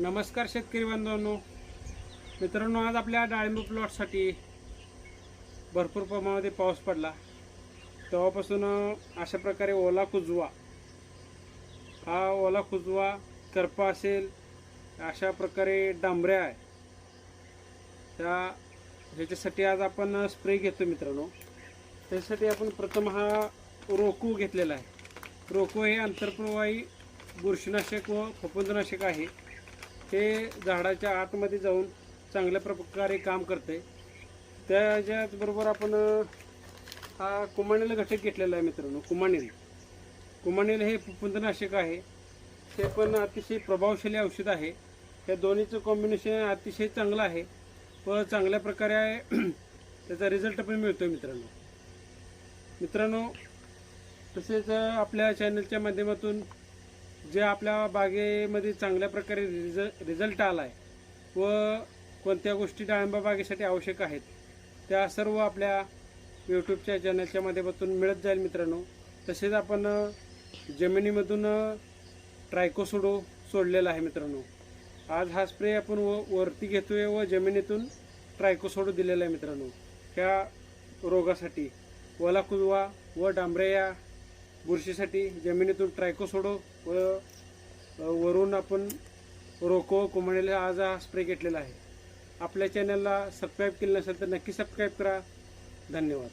नमस्कार शेतकरी बांधवांनो मित्रांनो आज आपल्या डाळिंब प्लॉटसाठी भरपूर प्रमाणामध्ये पाऊस पडला. तेव्हापासून अशा प्रकारे ओला कुजवा. हा ओला कुजवा करपा असेल अशा प्रकारे डांबऱ्या आहे. त्या ह्याच्यासाठी आज आपण स्प्रे घेतो मित्रांनो. त्यासाठी आपण प्रथम हा रोकू घेतलेला आहे. रोकू हे आंतरप्रवाही बुरशीनाशक व फफुंदनाशक आहे. हे झाडाच्या आतमध्ये जाऊन चांगल्या प्रकारे काम करते. त्याच्याचबरोबर आपण हा कुमाणील घटक घेतलेला आहे मित्रांनो कुमाणील. कुमाणील हे फफूंदनाशक आहे. ते पण अतिशय प्रभावशाली औषध आहे. या दोन्हीचं कॉम्बिनेशन अतिशय चांगलं आहे. व चांगल्या प्रकारे त्याचा रिझल्ट पण मिळतो आहे मित्रांनो. मित्रांनो तसेच आपल्या चॅनलच्या माध्यमातून जे आपल्या बागेमध्ये चांगल्या प्रकारे रिज रिझल्ट आला आहे व कोणत्या गोष्टी डाळिंबा बागेसाठी आवश्यक आहेत त्या सर्व आपल्या यूट्यूबच्या चॅनलच्या माध्यमातून मिळत जाईल मित्रांनो. तसेच आपण जमिनीमधून ट्रायकोसोडो सोडलेला आहे मित्रांनो. आज हा स्प्रे आपण व वरती घेतोय व जमिनीतून ट्रायकोसोडो दिलेला आहे मित्रांनो. ह्या रोगासाठी ओला कुजवा व डांबऱ्या या बुरशीसाठी जमिनीतून ट्रायकोसोडो व वरून आपण रोको कुमाणीला आज हा स्प्रे घेतलेला आहे. आपल्या चॅनलला सबस्क्राईब केलं नसेल तर नक्की सबस्क्राईब करा. धन्यवाद.